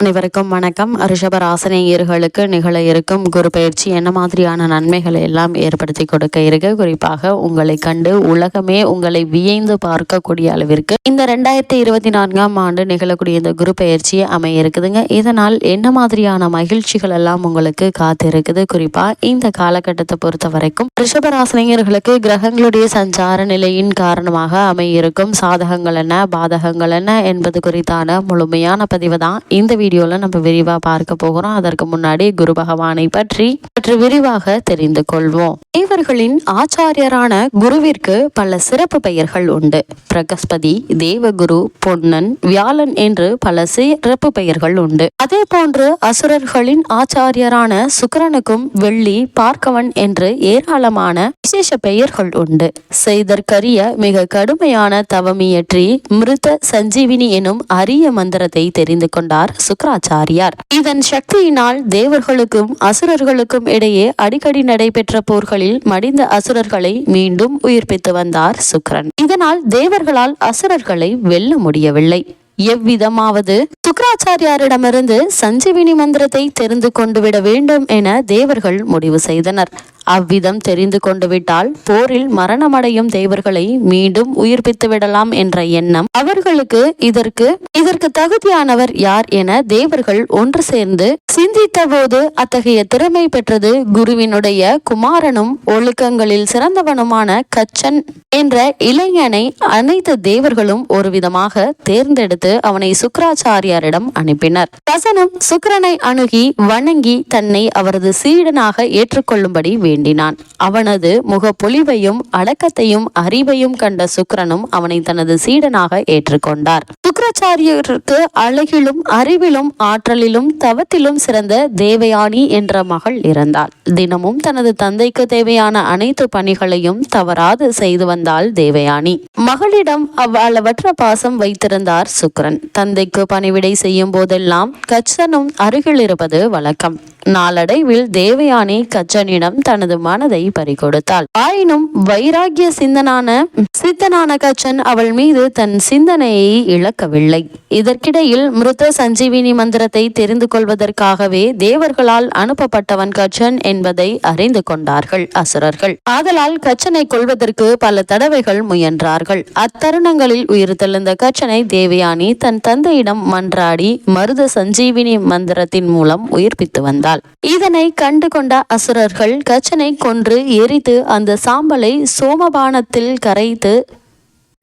அனைவருக்கும் வணக்கம். ரிஷபராசனையர்களுக்கு நிகழ இருக்கும் குரு பயிற்சி என்ன மாதிரியான நன்மைகளை எல்லாம் ஏற்படுத்தி கொடுக்க இருக்கு? குறிப்பாக உங்களை கண்டு உலகமே உங்களை வியந்து பார்க்கக்கூடிய அளவிற்கு இந்த ரெண்டாயிரத்தி இருபத்தி நான்காம் ஆண்டு நிகழக்கூடிய இந்த குரு பயிற்சி அமைய இருக்குதுங்க இதனால் என்ன மாதிரியான மகிழ்ச்சிகள் எல்லாம் உங்களுக்கு காத்திருக்குது? குறிப்பா இந்த காலகட்டத்தை பொறுத்த வரைக்கும் ரிஷபராசனையர்களுக்கு கிரகங்களுடைய சஞ்சார நிலையின் காரணமாக அமையிருக்கும் சாதகங்கள் என்ன பாதகங்கள் என்ன என்பது குறித்தான முழுமையான பதிவு தான் இந்த வீடியோவில் நம்ம விரிவாக பார்க்க போகிறோம். அதற்கு முன்னாடி குரு பகவானை பற்றி சற்று விரிவாக தெரிந்து கொள்வோம். தேவர்களின் ஆச்சாரியரான குருவிற்கு பல சிறப்பு பெயர்கள் உண்டு. பிரகஸ்பதி தேவகுரு பொன்னன் வியாழன் என்று பல சிறப்பு பெயர்கள் உண்டு. அதே போன்று அசுரர்களின் ஆச்சாரியரான சுக்கிரனுக்கும் வெள்ளி பார்க்கவன் என்று ஏராளமான விசேஷ பெயர்கள் உண்டு. செய்தற்கரிய மிக கடுமையான தவமியற்றி மிருத சஞ்சீவினி எனும் அரிய மந்திரத்தை தெரிந்து கொண்டார் சுக்கராச்சாரியார். இதன் சக்தியினால் தேவர்களுக்கும் அசுரர்களுக்கும் இடையே அடிக்கடி நடைபெற்ற போர்களில் மடிந்த அசுரர்களை மீண்டும் உயிர்ப்பித்து வந்தார் சுக்ரன் இதனால் தேவர்களால் அசுரர்களை வெல்ல முடியவில்லை. எவ்விதமாவது சுக்கராச்சாரியாரிடமிருந்து சஞ்சீவினி மந்திரத்தை தெரிந்து கொண்டு விட வேண்டும் என தேவர்கள் முடிவு செய்தனர். அவ்விதம் தெரிந்து கொண்டு விட்டால் போரில் மரணமடையும் தேவர்களை மீண்டும் உயிர்ப்பித்து விடலாம் என்ற எண்ணம். அவர்களுக்கு இதற்கு இதற்கு தகுதியானவர் யார் என தேவர்கள் ஒன்று சேர்ந்து சிந்தித்த போது அத்தகைய திறமை பெற்றது குருவினுடைய குமாரனும் ஒழுக்கங்களில் சிறந்தவனுமான கச்சன் என்ற இளைஞனை அனைத்து தேவர்களும் ஒரு விதமாக தேர்ந்தெடுத்து அவனை சுக்கராச்சாரியாரிடம் அனுப்பினர். கசனும் சுக்கரனை அணுகி வணங்கி தன்னை அவரது சீடனாக ஏற்றுக்கொள்ளும்படி வேண்டும் வேண்டினான். அவனது முகப்பொலிவையும் அடக்கத்தையும் அறிவையும் கண்ட சுக்கரனும் அவனை தனது சீடனாக ஏற்றுக்கொண்டார். சுக்கராச்சாரியருக்கு அழகிலும் அறிவிலும் ஆற்றலிலும் தவத்திலும் சிறந்த தேவயானி என்ற மகள் இருந்தாள். தினமும் தனது தந்தைக்கு தேவையான அனைத்து பணிகளையும் தவறாது செய்து வந்தாள் தேவயானி. மகளிடம் அவ்வளவற்ற பாசம் வைத்திருந்தார் சுக்கரன். தந்தைக்கு பணிவிடை செய்யும் போதெல்லாம் கச்சனும் அருகில் இருப்பது வழக்கம். நாளடைவில் தேவயானி கச்சனிடம் தனது தனது மனதை பறிகொடுத்தாள். ஆயினும் வைராகிய சிந்தனான சித்தனான கச்சன் அவள் மீது தன் சிந்தனையை இழக்கவில்லை. இதற்கிடையில் மிருத சஞ்சீவினி மந்திரத்தை தெரிந்து கொள்வதற்காகவே தேவர்களால் அனுப்பப்பட்டவன் கச்சன் என்பதை அறிந்து கொண்டார்கள் அசுரர்கள். ஆதலால் கச்சனை கொள்வதற்கு பல தடவைகள் முயன்றார்கள். அத்தருணங்களில் உயிர் தெழுந்த கச்சனை தேவயானி தன் தந்தையிடம் மன்றாடி மருத சஞ்சீவினி மந்திரத்தின் மூலம் உயிர்ப்பித்து வந்தாள். இதனை கண்டு கொண்ட அசுரர்கள் கச்ச கச்சனை கொன்று எரித்து அந்த சாம்பலை சோமபானத்தில் கரைத்து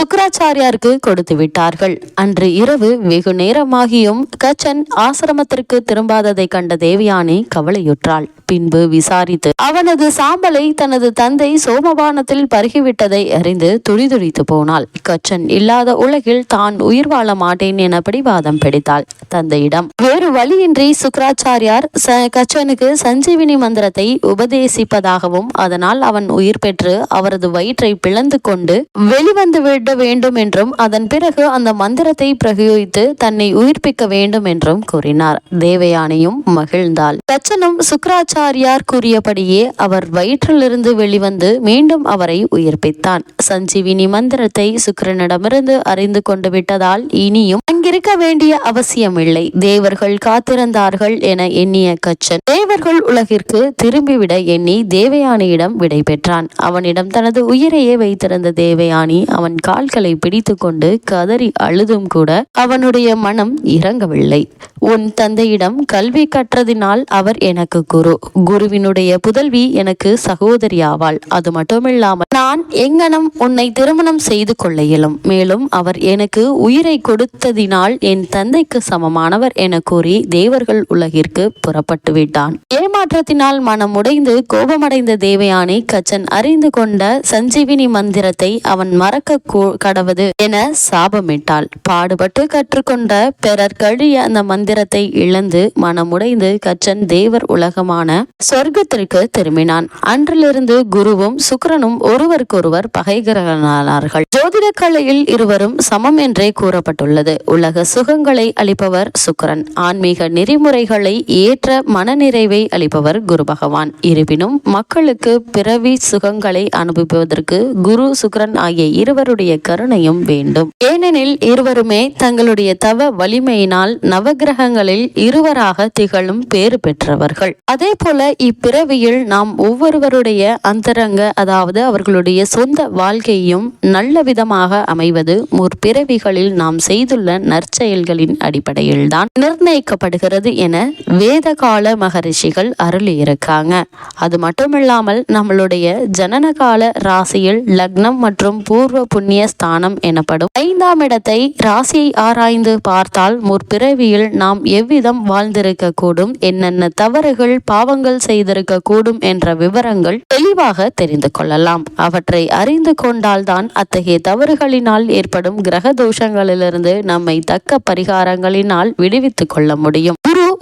சுக்கராச்சாரியாருக்கு கொடுத்து விட்டார்கள். அன்று இரவு வெகு நேரமாகியும் கச்சன் ஆசிரமத்திற்கு திரும்பாததை கண்ட தேவியானி கவலையுற்றாள். பின்பு விசாரித்து அவனது சாம்பலை தனது தந்தை சோமபானத்தில் பருகிவிட்டதை அறிந்து துடிதுடித்து போனாள். கச்சன் இல்லாத உலகில் தான் உயிர் வாழ மாட்டேன் என பிடிவாதம் பிடித்தாள் தந்தையிடம். வேறு வழியின்றி சுக்கராச்சாரியார் கச்சனுக்கு சஞ்சீவினி மந்திரத்தை உபதேசிப்பதாகவும் அதனால் அவன் உயிர் பெற்று அவரது வயிற்றை பிளந்து கொண்டு வெளிவந்து விட வேண்டும் என்றும் அதன் பிறகு அந்த மந்திரத்தை பிரயோகித்து தன்னை உயிர்ப்பிக்க வேண்டும் என்றும் கூறினார். தேவயானையும் மகிழ்ந்தாள். தச்சனும் சுக்கராச்சாரியார் கூறியபடியே அவர் வயிற்றிலிருந்து வெளிவந்து மீண்டும் அவரை உயிர்ப்பித்தான். சஞ்சீவினி மந்திரத்தை சுக்கிரனிடமிருந்து அறிந்து கொண்டு விட்டதால் இனியும் அங்கிருக்க வேண்டிய அவசியமில்லை. தேவர்கள் காத்திருந்தார்கள் என எண்ணிய கச்சன் தேவர்கள் உலகிற்கு திரும்பிவிட எண்ணி தேவயானியிடம் விடை பெற்றான். அவனிடம் தனது உயிரையே வைத்திருந்த தேவயானி அவன் கால் கால்களை பிடித்துக்கொண்டு கதறி அழுதும் கூட அவனுடைய மனம் இறங்கவில்லை. உன் தந்தையிடம் கல்வி கற்றதினால் அவர் எனக்கு குரு. குருவினுடைய புதல்வி எனக்கு சகோதரி ஆவாள் அது மட்டுமில்லாமல் நான் எங்கனம் உன்னை திருமணம் செய்து கொள்ள இயலும். மேலும் அவர் எனக்கு உயிரை கொடுத்ததினால் என் தந்தைக்கு சமமானவர் என கூறி தேவர்கள் உலகிற்கு புறப்பட்டு விட்டான். ஏமாற்றத்தினால் மனம் உடைந்து கோபமடைந்த தேவயானி கச்சன் அறிந்து கொண்ட சஞ்சீவினி மந்திரத்தை அவன் மறக்க கடவது என சாபமிட்டாள். பாடுபட்டு கற்றுக்கொண்ட பிறர் கழிய அந்த மந்திரத்தை இழந்து மனமுடைந்து கச்சன் தேவர் உலகமான சொர்க்கத்திற்கு திரும்பினான். அன்றிலிருந்து குருவும் சுக்கரனும் ஒருவருக்கொருவர் பகைகளானார்கள் ஜோதிட கலையில் இருவரும் சமம் என்றே கூறப்பட்டுள்ளது. உலக சுகங்களை அளிப்பவர் சுக்கரன். ஆன்மீக நெறிமுறைகளை ஏற்ற மனநிறைவை அளிப்பவர் குரு பகவான். இருப்பினும் மக்களுக்கு பிறவி சுகங்களை அனுபவிப்பதற்கு குரு சுக்கரன் ஆகிய இருவருடைய கருணையும் வேண்டும். ஏனெனில் இருவருமே தங்களுடைய தவ வலிமையினால் நவகிரகங்களில் இருவராக திகழும் பேறு பெற்றவர்கள். அதே போல இப்பிறவியில் நாம் ஒவ்வொருவருடைய அந்தரங்க அதாவது அவர்களுடைய சொந்த வாழ்க்கையும் நல்ல விதமாக அமைவது முற்பிறவிகளில் நாம் செய்துள்ள நற்செயல்களின் அடிப்படையில்தான் நிர்ணயிக்கப்படுகிறது என வேதகால மகரிஷிகள் அருளியிருக்காங்க. அது மட்டுமில்லாமல் நம்மளுடைய ஜனனகால ராசியில் லக்னம் மற்றும் பூர்வ புண்ணிய ஸ்தானம் எனப்படும் ஐந்தாம் இடத்தை ராசியை ஆராய்ந்து பார்த்தால் முற்பிறவியில் நாம் எவ்விதம் வாழ்ந்திருக்க கூடும் என்னென்ன தவறுகள் பாவங்கள் செய்திருக்க கூடும் என்ற விவரங்கள் தெளிவாக தெரிந்து கொள்ளலாம். அவற்றை அறிந்து கொண்டால்தான் அத்தகைய தவறுகளினால் ஏற்படும் கிரக தோஷங்களிலிருந்து நம்மை தக்க பரிகாரங்களினால் விடுவித்துக் கொள்ள முடியும்.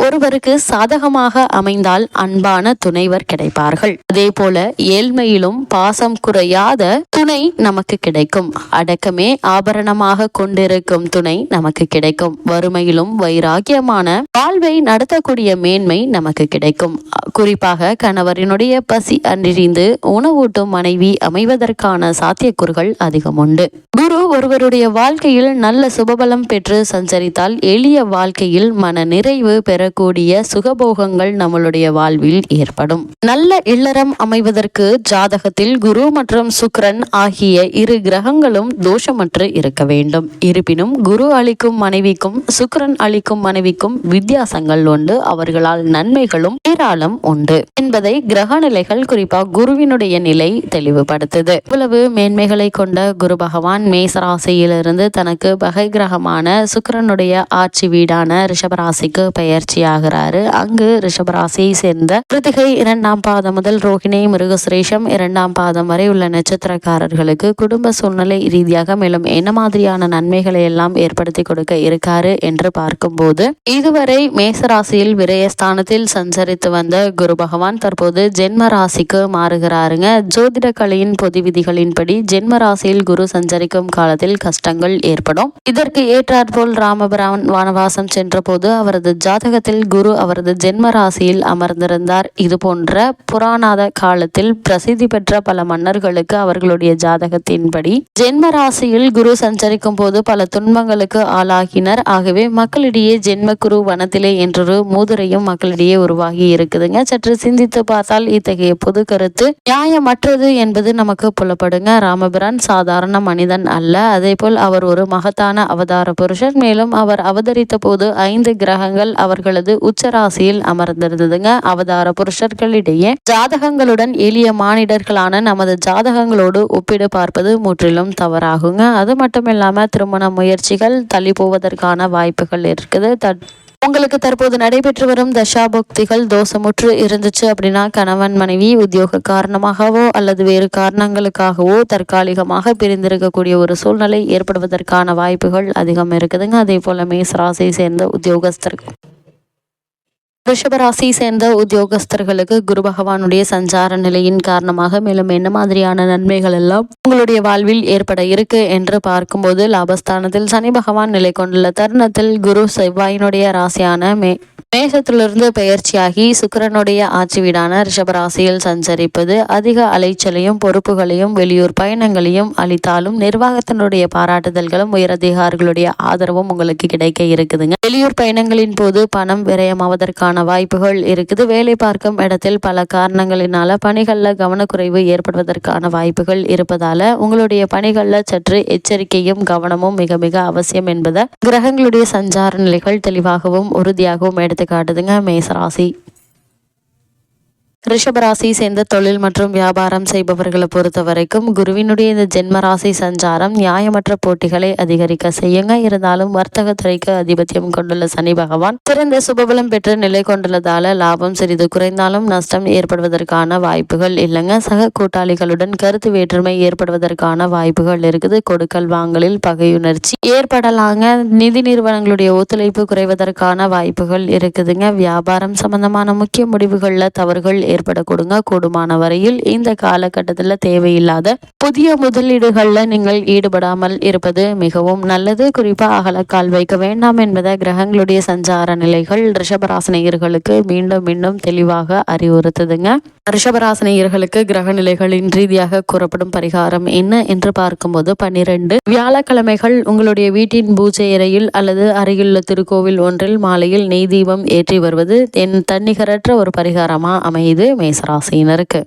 ஒருவருக்கு சாதகமாக அமைந்தால் அன்பான துணைவர் கிடைப்பார்கள். அதே போல ஏழ்மையிலும் பாசம் குறையாத துணை நமக்கு கிடைக்கும். அடக்கமே ஆபரணமாக கொண்டிருக்கும் துணை நமக்கு கிடைக்கும். வறுமையிலும் வைராக்கியமான வாழ்வை நடத்தக்கூடிய மேன்மை நமக்கு கிடைக்கும். குறிப்பாக கணவரினுடைய பசி அன்றிந்து உணவூட்டும் மனைவி அமைவதற்கான சாத்தியக்கூறுகள் அதிகம் உண்டு. குரு ஒருவருடைய வாழ்க்கையில் நல்ல சுபபலம் பெற்று சஞ்சரித்தால் எளிய வாழ்க்கையில் மன நிறைவு பெற பெறக்கூடிய சுகபோகங்கள் நம்மளுடைய வாழ்வில் ஏற்படும். நல்ல இல்லறம் அமைவதற்கு ஜாதகத்தில் குரு மற்றும் சுக்ரன் ஆகிய இரு கிரகங்களும் தோஷமற்று இருக்க வேண்டும். இருப்பினும் குரு அளிக்கும் மனைவிக்கும் சுக்ரன் அளிக்கும் மனைவிக்கும் வித்தியாசங்கள் உண்டு. அவர்களால் நன்மைகளும் ஏராளம் உண்டு. என்பதை கிரக நிலைகள் குறிப்பாக குருவினுடைய நிலை தெளிவுபடுத்துது. இவ்வளவு மேன்மைகளை கொண்ட குரு பகவான் மேசராசியிலிருந்து தனக்கு பகை கிரகமான சுக்கரனுடைய ஆட்சி வீடான ரிஷபராசிக்கு பெயர்ச்சி ஆகிறாரு. அங்கு ரிஷபராசியை சேர்ந்த கிருத்திகை இரண்டாம் பாதம் முதல் ரோஹிணி மிருகசுரேஷம் இரண்டாம் பாதம் வரை உள்ள நட்சத்திரக்காரர்களுக்கு குடும்ப சூழ்நிலை ரீதியாக மேலும் என்ன மாதிரியான நன்மைகளை எல்லாம் ஏற்படுத்தி கொடுக்க இருக்காரு என்று பார்க்கும்போது இதுவரை மேசராசியில் விரயஸ்தானத்தில் சஞ்சரித்து வந்த குரு பகவான் தற்போது ஜென்ம ராசிக்கு மாறுகிறாருங்க. ஜோதிட கலையின் பொது விதிகளின்படி ஜென்ம ராசியில் குரு சஞ்சரிக்கும் காலத்தில் கஷ்டங்கள் ஏற்படும். இதற்கு ஏற்றாற்போல் ராமபிராமன் வானவாசம் சென்ற போது அவரது ஜாதகத்தில் குரு அவரது ஜென்ம ராசியில் அமர்ந்திருந்தார். இது போன்ற புராணாத காலத்தில் பிரசித்தி பெற்ற பல மன்னர்களுக்கு அவர்களுடைய ஜாதகத்தின்படி ஜென்ம ராசியில் குரு சஞ்சரிக்கும் போது பல துன்பங்களுக்கு ஆளாகினர். ஆகவே மக்களிடையே ஜென்ம குரு வனத்திலே என்றொரு மூதுரையும் மக்களிடையே உருவாகி இருக்குதுங்க. சற்று சிந்தித்து பார்த்தால் இத்தகைய பொது கருத்து நியாயமற்றது என்பது நமக்கு புலப்படுங்க. ராமபிரான் சாதாரண மனிதன் அல்ல. அதே போல் அவர் ஒரு மகத்தான அவதார புருஷர் மேலும் அவர் அவதரித்த போது ஐந்து கிரகங்கள் அவர்களது உச்சராசியில் அமர்ந்திருந்ததுங்க. அவதார புருஷர்களிடையே ஜாதகங்களுடன் எளிய மானிடர்களான நமது ஜாதகங்களோடு ஒப்பிடு பார்ப்பது முற்றிலும் தவறாகுங்க. அது மட்டும் இல்லாம திருமண முயற்சிகள் தள்ளி போவதற்கான வாய்ப்புகள் இருக்குது. உங்களுக்கு தற்போது நடைபெற்று வரும் தசாபக்திகள் தோஷமுற்று இருந்துச்சு அப்படின்னா கணவன் மனைவி உத்தியோக காரணமாகவோ அல்லது வேறு காரணங்களுக்காகவோ தற்காலிகமாக பிரிந்திருக்கக்கூடிய ஒரு சூழ்நிலை ஏற்படுவதற்கான வாய்ப்புகள் அதிகம் இருக்குதுங்க. அதே போல மேசராசியை சேர்ந்த உத்தியோகஸ்தர்கள் ரிஷபராசியை சேர்ந்த உத்தியோகஸ்தர்களுக்கு குரு பகவானுடைய சஞ்சார நிலையின் காரணமாக மேலும் என்ன மாதிரியான நன்மைகள் எல்லாம் உங்களுடைய வாழ்வில் ஏற்பட இருக்கு என்று பார்க்கும்போது லாபஸ்தானத்தில் சனி பகவான் நிலை கொண்டுள்ள தருணத்தில் குரு செவ்வாயினுடைய ராசியான மே மேஷத்திலிருந்து பெயர்ச்சியாகி சுக்கரனுடைய ஆட்சி வீடான ரிஷபராசியில் சஞ்சரிப்பது அதிக அலைச்சலையும் பொறுப்புகளையும் வெளியூர் பயணங்களையும் அளித்தாலும் நிர்வாகத்தினுடைய பாராட்டுதல்களும் உயரதிகாரிகளுடைய ஆதரவும் உங்களுக்கு கிடைக்க இருக்குதுங்க. வெளியூர் பயணங்களின் போது பணம் விரயமாவதற்கான வாய்ப்புகள் இருக்குது. வேலை பார்க்கும் இடத்தில் பல காரணங்களினால பணிகளில் கவனக்குறைவு ஏற்படுவதற்கான வாய்ப்புகள் இருப்பதால உங்களுடைய பணிகளில் சற்று எச்சரிக்கையும் கவனமும் மிக மிக அவசியம் என்பதை கிரகங்களுடைய சஞ்சார நிலைகள் தெளிவாகவும் உறுதியாகவும் எடுத்து காட்டுதுங்க மேசராசி. ரிஷபராசி சேர்ந்த தொழில் மற்றும் வியாபாரம் செய்பவர்களை பொறுத்த வரைக்கும் குருவினுடைய இந்த ஜென்மராசி சஞ்சாரம் நியாயமற்ற போட்டிகளை அதிகரிக்க செய்யுங்க. இருந்தாலும் வர்த்தக துறைக்கு அதிபத்தியம் கொண்டுள்ள சனி பகவான் திறந்த சுபபலம் பெற்று நிலை கொண்டுள்ளதால லாபம் சிறிது குறைந்தாலும் நஷ்டம் ஏற்படுவதற்கான வாய்ப்புகள் இல்லைங்க. சக கூட்டாளிகளுடன் கருத்து வேற்றுமை ஏற்படுவதற்கான வாய்ப்புகள் இருக்குது. கொடுக்கல் வாங்கலில் பகையுணர்ச்சி ஏற்படலாங்க. நிதி நிறுவனங்களுடைய ஒத்துழைப்பு குறைவதற்கான வாய்ப்புகள் இருக்குதுங்க. வியாபாரம் சம்பந்தமான முக்கிய முடிவுகளில் தவறுகள் ஏற்படக்கூடுங்க. கூடுமான வரையில் இந்த காலகட்டத்தில் தேவையில்லாத புதிய முதலீடுகளில் நீங்கள் ஈடுபடாமல் இருப்பது மிகவும் நல்லது. குறிப்பாக அகலக்கால் வைக்க வேண்டாம் என்பதை கிரகங்களுடைய சஞ்சார நிலைகள் ரிஷபராசனையர்களுக்கு மீண்டும் மீண்டும் தெளிவாக அறிவுறுத்துதுங்க. ரிஷபராசினியர்களுக்கு கிரக நிலைகளின் ரீதியாக கூறப்படும் பரிகாரம் என்ன என்று பார்க்கும்போது பன்னிரண்டு. வியாழக்கிழமைகள் உங்களுடைய வீட்டின் பூஜை அறையில் அல்லது அருகிலுள்ள திருக்கோவில் ஒன்றில் மாலையில் நெய் தீபம் ஏற்றி வருவது என் தன்னிகரற்ற ஒரு பரிகாரமா அமையுது மேசராசியினருக்கு.